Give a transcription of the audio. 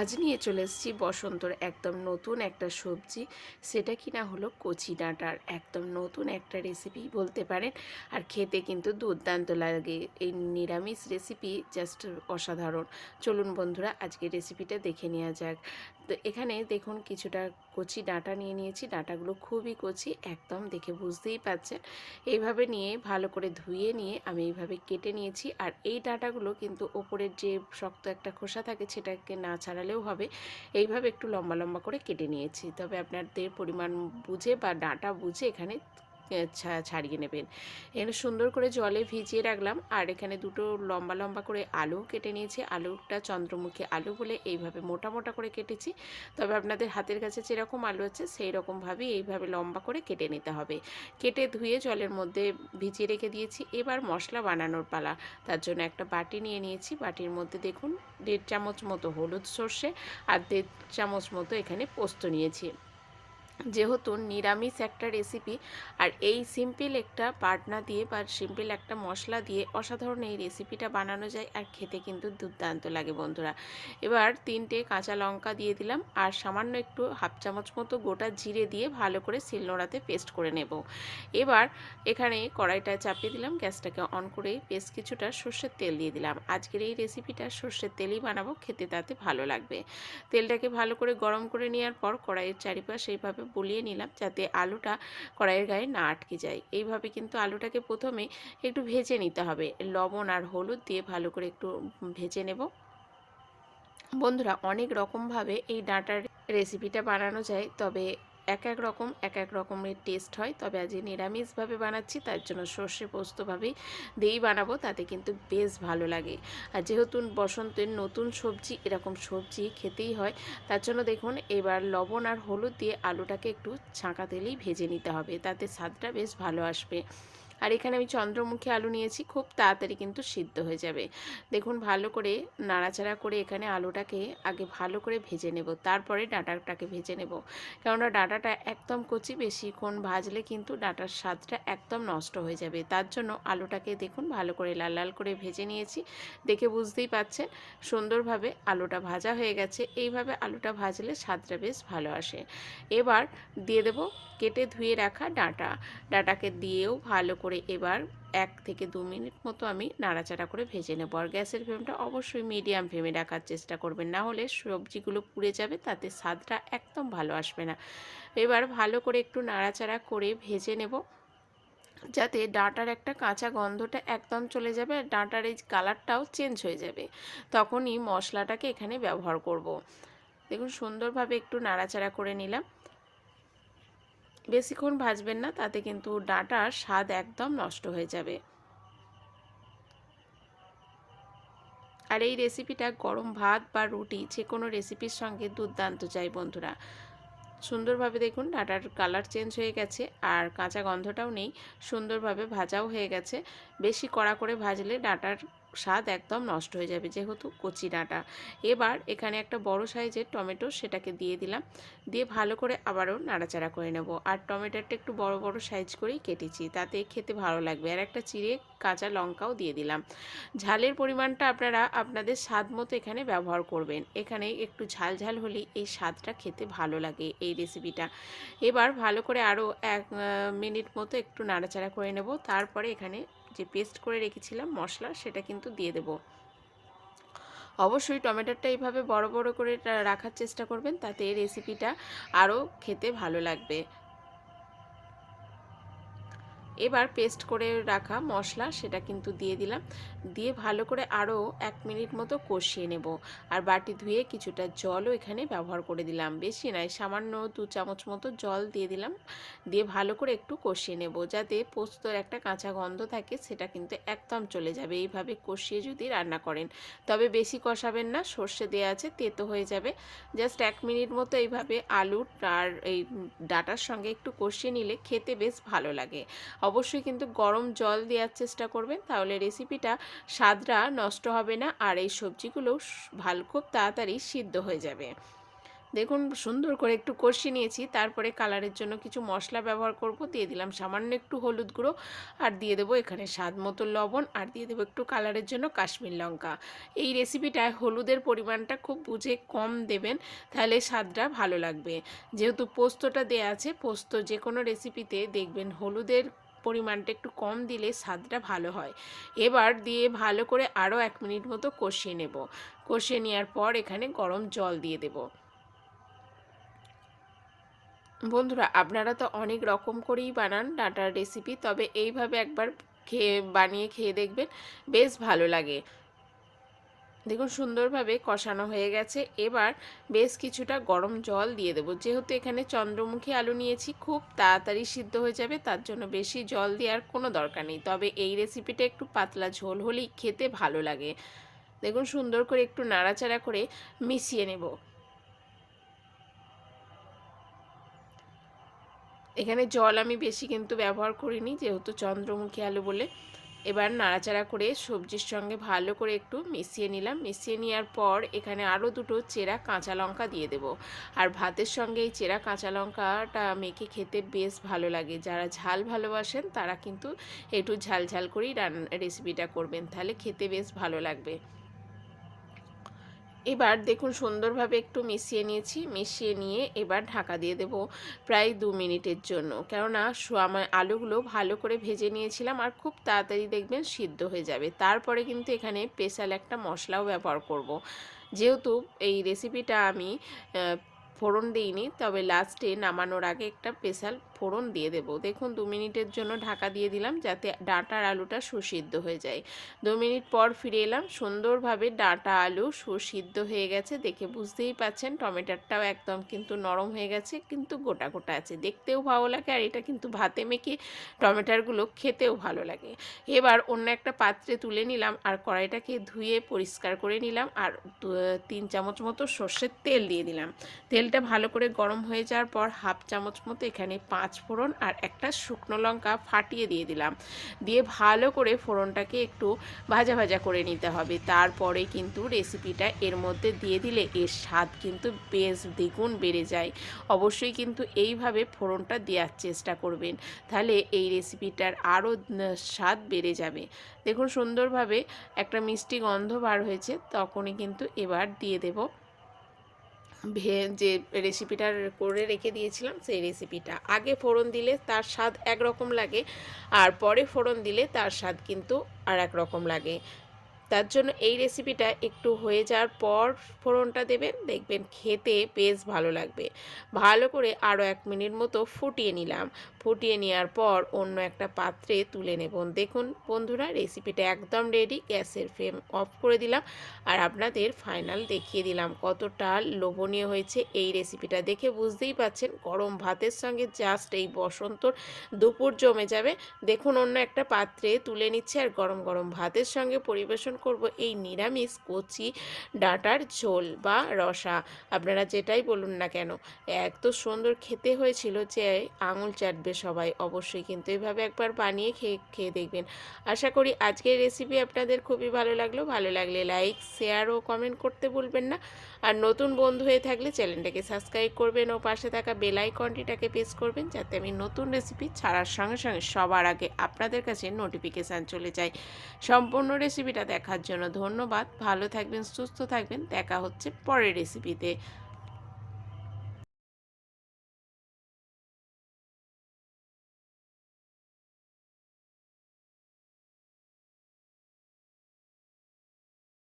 আজ নিয়ে চলে এসেছি বসন্তর একদম নতুন একটা সবজি। সেটা কিনা হলো কচি ডাঁটার। একদম নতুন একটা রেসিপি বলতে পারেন। আর খেতে কিন্তু দুর্দান্ত লাগে। এই নিরামিষ রেসিপি জাস্ট অসাধারণ। চলুন বন্ধুরা আজকে রেসিপিটা দেখে নেওয়া যাক। তো এখানে দেখুন, কিছুটা কচি ডাঁটা নিয়ে নিয়েছি। ডাঁটাগুলো খুবই কচি, একদম দেখে বুঝতেই পাচ্ছেন। এইভাবে নিয়ে ভালো করে ধুয়ে নিয়ে আমি এইভাবে কেটে নিয়েছি। আর এই ডাঁটাগুলো কিন্তু ওপরের যে শক্ত একটা খোসা থাকে, সেটাকে না ছাড়ালেও হবে। এইভাবে একটু লম্বা লম্বা করে কেটে নিয়েছি। তবে আপনাদের পরিমাণ বুঝে বা ডাঁটা বুঝে এখানে ছাড়িয়ে নেবেন। এখানে সুন্দর করে জলে ভিজিয়ে রাখলাম। আর এখানে দুটো লম্বা লম্বা করে আলু কেটে নিয়েছি। আলুটা চন্দ্রমুখী আলু বলে এইভাবে মোটা মোটা করে কেটেছি। তবে আপনাদের হাতের কাছে যেরকম আলু আছে, সেই রকমভাবেই এইভাবে লম্বা করে কেটে নিতে হবে। কেটে ধুয়ে জলের মধ্যে ভিজিয়ে রেখে দিয়েছি। এবার মশলা বানানোর পালা। তার জন্য একটা বাটি নিয়ে নিয়েছি। বাটির মধ্যে দেখুন, দেড় চামচ মতো হলুদ সর্ষে আর দেড় চামচ মতো এখানে পোস্ত নিয়েছি। যেহেতু নিরামিষ একটা রেসিপি আর এই সিম্পল একটা পাটনা দিয়ে বা সিম্পল একটা মশলা দিয়ে অসাধারণ এই রেসিপিটা বানানো যায় আর খেতে কিন্তু দুর্দান্ত লাগে বন্ধুরা। এবার তিনটে কাঁচা লঙ্কা দিয়ে দিলাম আর সামান্য একটু হাফ চামচ মতো গোটা জিরে দিয়ে ভালো করে শিলনোড়াতে পেস্ট করে নেব। এবার এখানে কড়াইটা চাপিয়ে দিলাম, গ্যাসটাকে অন করে বেশ কিছুটা সর্ষের তেল দিয়ে দিলাম। আজকের এই রেসিপিটা সর্ষের তেলই বানাবো, খেতে তাতে ভালো লাগবে। তেলটাকে ভালো করে গরম করে নেওয়ার পর কড়াইয়ের চারিপাশ এইভাবে বলিয়ে নিলাম যাতে আলুটা কড়াইয়ের গায়ে না আটকে যায়। এইভাবে কিন্তু আলুটাকে প্রথমে একটু ভেজে নিতে হবে। লবণ আর হলুদ দিয়ে ভালো করে একটু ভেজে নেব। বন্ধুরা, অনেক রকমভাবে এই ডাঁটার রেসিপিটা বানানো যায়, তবে এক এক রকম, এক এক রকমের টেস্ট হয়। তবে আজ নিরামিষভাবে বানাচ্ছি, তার জন্য সর্ষে পোস্তভাবেই দিয়েই বানাবো, তাতে কিন্তু বেশ ভালো লাগে। আর যেহেতু বসন্তের নতুন সবজি, এরকম সবজি খেতেই হয়, তার জন্য দেখুন, এবার লবণ আর হলুদ দিয়ে আলুটাকে একটু ছাঁকা তেলেই ভেজে নিতে হবে, তাতে স্বাদটা বেশ ভালো আসবে। আর এখানে আমি চন্দ্রমুখী আলু নিয়েছি, খুব তাড়াতাড়ি কিন্তু সিদ্ধ হয়ে যাবে। দেখুন, ভালো করে নাড়াচাড়া করে এখানে আলুটাকে আগে ভালো করে ভেজে নেব, তারপরে ডাঁটাটাকে ভেজে নেব। কেননা ডাঁটাটা একদম কচি, বেশিক্ষণ ভাজলে কিন্তু ডাঁটার স্বাদটা একদম নষ্ট হয়ে যাবে। তার জন্য আলুটাকে দেখুন, ভালো করে লাল লাল করে ভেজে নিয়েছি। দেখে বুঝতেই পাচ্ছেন, সুন্দরভাবে আলুটা ভাজা হয়ে গেছে। এইভাবে আলুটা ভাজলে স্বাদটা বেশ ভালো আসে। এবার দিয়ে দেব কেটে ধুয়ে রাখা ডাঁটা। ডাঁটাকে দিয়েও ভালো করে এবার এক থেকে দু মিনিট মতো আমি নাড়াচাড়া করে ভেজে নেব। আর গ্যাসের ফ্লেমটা অবশ্যই মিডিয়াম ফ্লেমে রাখার চেষ্টা করবেন। না হলে সবজিগুলো পুড়ে যাবে, তাতে স্বাদটা একদম ভালো আসবে না। এবার ভালো করে একটু নাড়াচাড়া করে ভেজে নেব, যাতে ডাঁটার একটা কাঁচা গন্ধটা একদম চলে যাবে আর ডাঁটার এই কালারটাও চেঞ্জ হয়ে যাবে। তখনই মশলাটাকে এখানে ব্যবহার করব। দেখুন, সুন্দরভাবে একটু নাড়াচাড়া করে নিলাম। বেশিক্ষণ ভাজবেন না, তাতে কিন্তু ডাঁটার স্বাদ একদম নষ্ট হয়ে যাবে। আর এই রেসিপিটা গরম ভাত বা রুটি যে কোনো রেসিপির সঙ্গে দুর্দান্ত চাই বন্ধুরা। সুন্দরভাবে দেখুন ডাটার কালার চেঞ্জ হয়ে গেছে আর কাঁচা গন্ধটাও নেই, সুন্দরভাবে ভাজাও হয়ে গেছে। বেশি কড়া করে ভাজলে ডাটার স্বাদ একদম নষ্ট হয়ে যাবে যেহেতু কচি ডাঁটা। এবার এখানে একটা বড় সাইজের টমেটো সেটাকে দিয়ে দিলাম। দিয়ে ভালো করে আবারও নাড়াচাড়া করে নেব। আর টমেটোটা একটু বড় বড় সাইজ করেই কেটেছি। তাতে খেতে ভালো লাগবে। আর একটা চিড়ে কাঁচা লঙ্কাও দিয়ে দিলাম। ঝালের পরিমাণটা আপনারা আপনাদের স্বাদ মতো এখানে ব্যবহার করবেন। এখানে একটু ঝাল ঝাল হলেই এই স্বাদটা খেতে ভালো লাগে এই রেসিপিটা এবার ভালো করে আরও এক মিনিট মতো একটু নাড়াচাড়া করে নেব। তারপরে এখানে যে পেস্ট করে রেখেছিলাম মশলা, সেটা কিন্তু দিয়ে দেব। অবশ্যই টমেটোটা এইভাবে বড় বড় করে রাখার চেষ্টা করবেন, তাতে রেসিপিটা আরও খেতে ভালো লাগবে। এবার পেস্ট করে রাখা মশলা সেটা কিন্তু দিয়ে দিলাম। দিয়ে ভালো করে আরও এক মিনিট মতো কষিয়ে নেব। আর বাটি ধুয়ে কিছুটা জলও এখানে ব্যবহার করে দিলাম। বেশি নয়, সামান্য দু চামচ মতো জল দিয়ে দিলাম। দিয়ে ভালো করে একটু কষিয়ে নেব যাতে পোস্তর একটা কাঁচা গন্ধ থাকে, সেটা কিন্তু একদম চলে যাবে। এইভাবে কষিয়ে যদি রান্না করেন, তবে বেশি কষাবেন না, সর্ষে দেওয়া আছে, তেতো হয়ে যাবে। জাস্ট এক মিনিট মতো এইভাবে আলু আর এই ডাটার সঙ্গে একটু কষিয়ে নিলে খেতে বেশ ভালো লাগে। অবশ্যই কিন্তু গরম জল দেওয়ার চেষ্টা করবেন। তাহলে রেসিপিটা স্বাদটা নষ্ট হবে না আর এই সবজিগুলো ভালো, খুব তাড়াতাড়ি সিদ্ধ হয়ে যাবে। দেখুন, সুন্দর করে একটু কষিয়ে নিয়েছি। তারপরে কালারের জন্য কিছু মশলা ব্যবহার করব। দিয়ে দিলাম সামান্য একটু হলুদ গুঁড়ো আর দিয়ে দেবো এখানে স্বাদ মতো লবণ আর দিয়ে দেবো একটু কালারের জন্য কাশ্মীর লঙ্কা। এই রেসিপিটায় হলুদের পরিমাণটা খুব বুঝে কম দেবেন, তাহলে স্বাদটা ভালো লাগবে। যেহেতু পোস্তটা দেয়া আছে, পোস্ত যে কোনো রেসিপিতে দেখবেন হলুদের পরিমাণটা একটু কম দিলে স্বাদটা ভালো হয়। এবার দিয়ে ভালো করে আরও এক মিনিট মতো কষিয়ে নেব। কষিয়ে নেওয়ার পর এখানে গরম জল দিয়ে দেবো। বন্ধুরা, আপনারা তো অনেক রকম করেই বানান ডাটার রেসিপি তবে এইভাবে একবার খেয়ে, বানিয়ে খেয়ে দেখবেন, বেশ ভালো লাগে। দেখুন, সুন্দরভাবে কষানো হয়ে গেছে। এবার বেশ কিছুটা গরম জল দিয়ে দেবো। যেহেতু এখানে চন্দ্রমুখী আলু নিয়েছি, খুব তাড়াতাড়ি সিদ্ধ হয়ে যাবে, তার জন্য বেশি জল দেওয়ার কোনো দরকার নেই। তবে এই রেসিপিটা একটু পাতলা ঝোল হলেই খেতে ভালো লাগে। দেখুন, সুন্দর করে একটু নাড়াচাড়া করে মিশিয়ে নেব। এখানে জল আমি বেশি কিন্তু ব্যবহার করিনি, যেহেতু চন্দ্রমুখী আলু বলে। এবার নাড়াচাড়া করে সবজির সঙ্গে ভালো করে একটু মিশিয়ে নিলাম। মিশিয়ে নেওয়ার পর এখানে আরও দুটো চেরা কাঁচা লঙ্কা দিয়ে দেব। আর ভাতের সঙ্গে এই চেরা কাঁচা লঙ্কাটা মেখে খেতে বেশ ভালো লাগে। যারা ঝাল ভালোবাসেন তারা কিন্তু একটু ঝাল ঝাল করেই রান রেসিপিটা করবেন। তাহলে খেতে বেশ ভালো লাগবে। এবার দেখুন সুন্দরভাবে একটু মিশিয়ে নিয়েছি, মিশিয়ে নিয়ে এবার ঢাকা দিয়ে দেব প্রায় দু মিনিটের জন্য কেননা আমার আলুগুলো ভালো করে ভেজে নিয়েছিলাম আর খুব তাড়াতাড়ি দেখবেন সিদ্ধ হয়ে যাবে তারপরে কিন্তু এখানে স্পেশাল একটা মশলাও ব্যবহার করব। যেহেতু এই রেসিপিটা আমি ফোড়ন দিইনি, তবে লাস্টে নামানোর আগে একটা স্পেশাল ফোড়ন দিয়ে দেবো। দেখুন, দু মিনিটের জন্য ঢাকা দিয়ে দিলাম যাতে ডাঁটার আলুটা সুসিদ্ধ হয়ে যায়। দু মিনিট পর ফিরে এলাম, সুন্দরভাবে ডাঁটা আলু সুসিদ্ধ হয়ে গেছে। দেখে বুঝতেই পাচ্ছেন, টমেটোটাও একদম কিন্তু নরম হয়ে গেছে, কিন্তু গোটা গোটা আছে। দেখতেও ভালো লাগে আর এটা কিন্তু ভাতে মেখে টমেটোরগুলো খেতেও ভালো লাগে। এবার অন্য একটা পাত্রে তুলে নিলাম আর কড়াইটাকে ধুয়ে পরিষ্কার করে নিলাম আর তিন চামচ মতো সর্ষের তেল দিয়ে দিলাম। তেলটা ভালো করে গরম হয়ে যাওয়ার পর হাফ চামচ মতো এখানে পাঁচ ফোড়ন আর একটা শুকনো লঙ্কা ফাটিয়ে দিয়ে দিলাম। দিয়ে ভালো করে ফোড়নটাকে একটু ভাজা ভাজা করে নিতে হবে। তারপরে কিন্তু রেসিপিটা এর মধ্যে দিয়ে দিলে এর স্বাদ কিন্তু বেশ দ্বিগুণ বেড়ে যায়। অবশ্যই কিন্তু এইভাবে ফোড়নটা দেওয়ার চেষ্টা করবেন। তাহলে এই রেসিপিটার আরও স্বাদ বেড়ে যাবে। দেখুন সুন্দরভাবে একটা মিষ্টি গন্ধ বার হয়েছে, তখনই কিন্তু এবার দিয়ে দেব ভে, যে রেসিপিটার করে রেখে দিয়েছিলাম, সেই রেসিপিটা আগে ফোড়ন দিলে তার স্বাদ একরকম লাগে, আর পরে ফোড়ন দিলে তার স্বাদ কিন্তু আর এক রকম লাগে। তার জন্য এই রেসিপিটা একটু হয়ে যাওয়ার পর ফোড়নটা দেবেন, দেখবেন খেতে বেশ ভালো লাগবে। ভালো করে আরও এক মিনিট মতো ফুটিয়ে নিলাম। ফুটিয়ে নেওয়ার পর অন্য একটা পাত্রে তুলে নেব। দেখুন বন্ধুরা রেসিপিটা একদম রেডি গ্যাসের ফ্লেম অফ করে দিলাম আর আপনাদের ফাইনাল দেখিয়ে দিলাম কতটা লোভনীয় হয়েছে এই রেসিপিটা দেখে বুঝতেই পাচ্ছেন, গরম ভাতের সঙ্গে জাস্ট এই বসন্তর দুপুর জমে যাবে। দেখুন অন্য একটা পাত্রে তুলে নিচ্ছে আর গরম গরম ভাতের সঙ্গে পরিবেশন করব এই নিরামিষ কচি ডাটার ঝোল বা রসা। আপনারা যেটাই বলুন না কেন, এত সুন্দর খেতে হয়েছিল যে আঙুল চাটবে। সবাই অবশ্যই কিন্তু এভাবে একবার বানিয়ে খেয়ে খেয়ে দেখবেন। আশা করি আজকের রেসিপি আপনাদের খুবই ভালো লাগল। ভালো লাগলে লাইক শেয়ার ও কমেন্ট করতে ভুলবেন না। আর নতুন বন্ধু হয়ে থাকলে চ্যানেলটাকে সাবস্ক্রাইব করবেন ও পাশে থাকা বেল আইকনটিটাকে প্রেস করবেন যাতে আমি নতুন রেসিপি ছাড়ার সঙ্গে সঙ্গে সবার আগে আপনাদের কাছে নোটিফিকেশান চলে যায়। সম্পূর্ণ রেসিপিটা দেখার জন্য ধন্যবাদ। ভালো থাকবেন, সুস্থ থাকবেন। দেখা হচ্ছে পরের রেসিপিতে